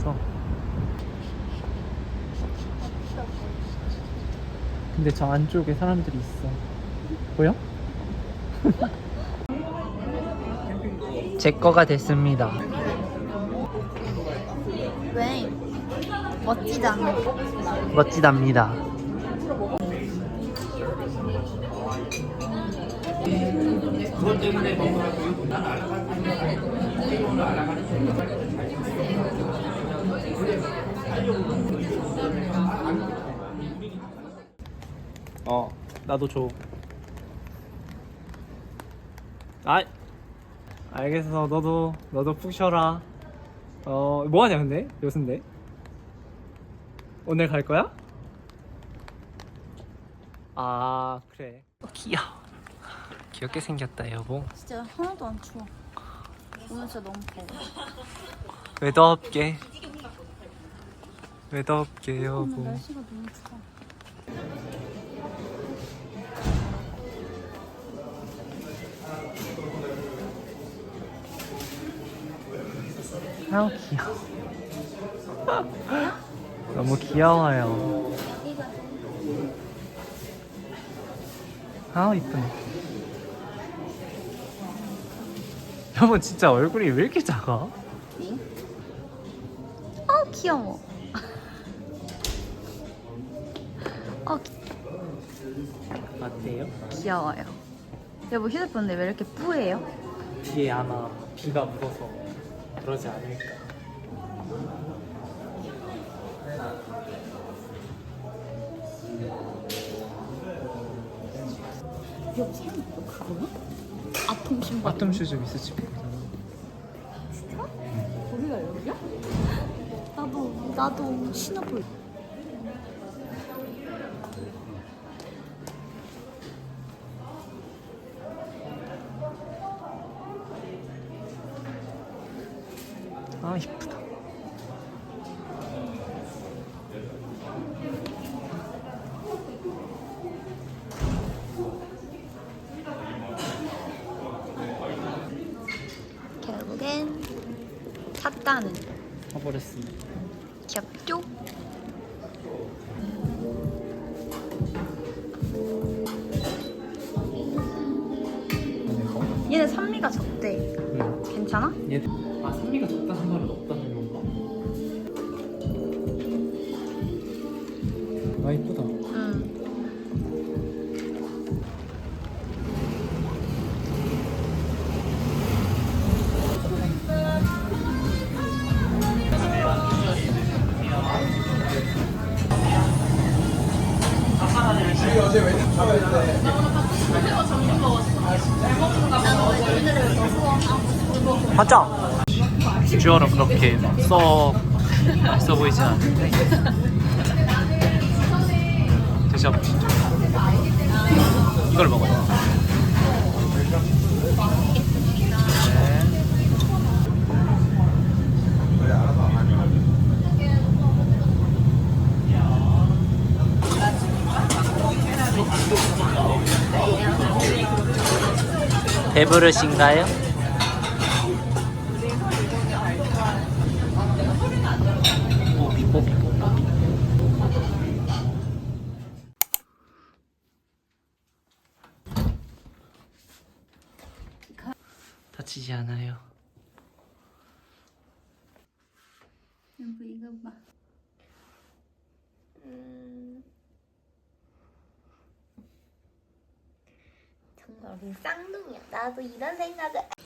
있어서 근데 저 안쪽에 사람들이 있어 보여? 제 거가 됐습니다 왜? 않아? 멋지답니다 어 나도 줘. 아, 알겠어. 너도 너도 푹 쉬어라. 어 뭐 하냐 근데? 요샌데? 오늘 갈 거야? 아 그래. 귀여워. 귀엽게 생겼다 여보. 진짜 하나도 안 추워. 오늘 진짜 너무 더워. 왜 덥게 왜 덥게 여보 날씨가 너무 추워. 아우 귀여워 너무 귀여워요 아우 이쁘네 여보 진짜 얼굴이 왜 이렇게 작아? 응? 어 귀여워. 어 귀- 어때요? 귀여워요. 여보 휴대폰 근데 왜 이렇게 뿌예요? 뒤에 아마 비가 묻어서 그러지 않을까 여보 사람 너 그거야? 아톰 신발. 아톰 슈즈 미스 집에 진짜? 거기가 여기야? 나도 나도 신어볼. 샀다는 사버렸습니다 귀엽죠? 맞자 비주얼은 그렇게 썩 맛있어 보이진 않는데 드셔보시죠 이걸 먹어요 네. 배부르신가요? 뽀비 뽀비 다치지 않아요 여보 이거 봐. 정말 우리 쌍둥이야. 나도 이런 생각을.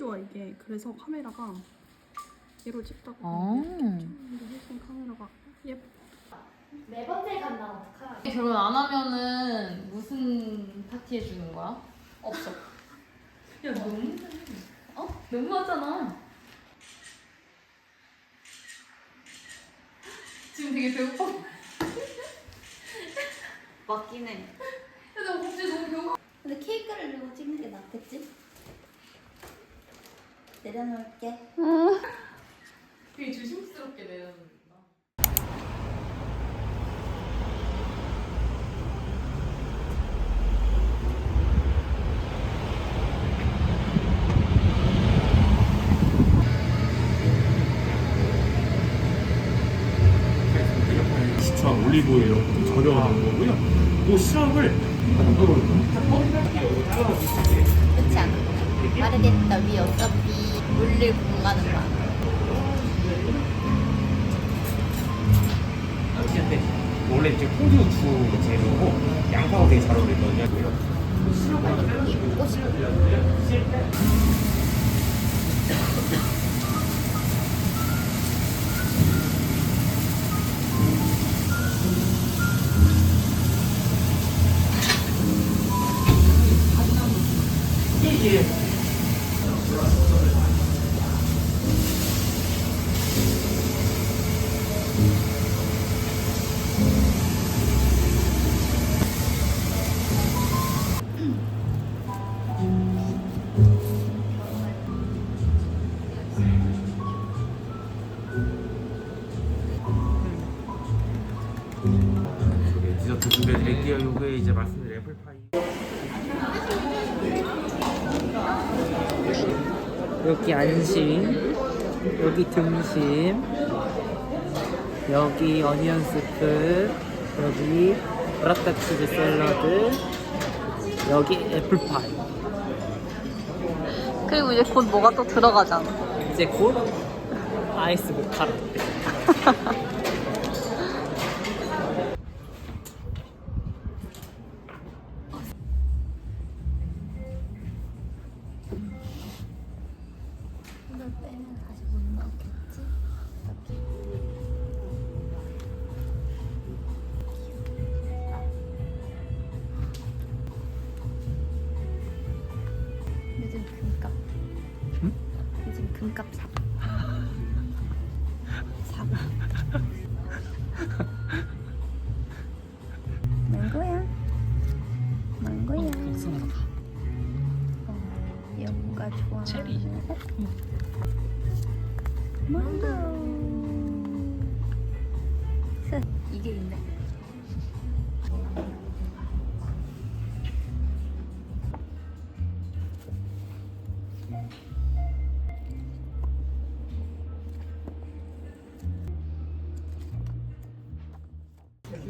좋아 이게 그래서 카메라가 얘로 찍다가 아. 근데 훨씬 카메라가 예뻐. 네 번째 간다면 어떡하라. 결혼 안 하면은 무슨 파티 해주는 거야? 없어. 야 너무 어? 너무하잖아. 지금 되게 배고파. 야 맞긴 해. 나 갑자기 너무 배고파. 근데 케이크를 들고 찍는 게 낫겠지? 내려놓을게. 되게 조심스럽게 내려놓는다. 올리브오일 이렇게 절여놓은 거고요. 또 시럽을 그렇지 않아. 마르게타 위 어차피 물릴 공간은 많아. 근데 원래 이제 호두주 재료고 양파가 되게 잘 어울리거든요. 여기 꽃이 디 요게 이제 말씀드린 애플파이. 여기 안심, 여기 등심, 여기 어니언 스프, 여기 브라타 치즈 샐러드, 여기 애플파이. 그리고 이제 곧 뭐가 또 들어가잖아. 이제 곧 아이스 모카 라 금값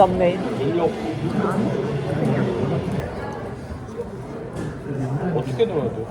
썸네일. 어떻게 넣어야 돼?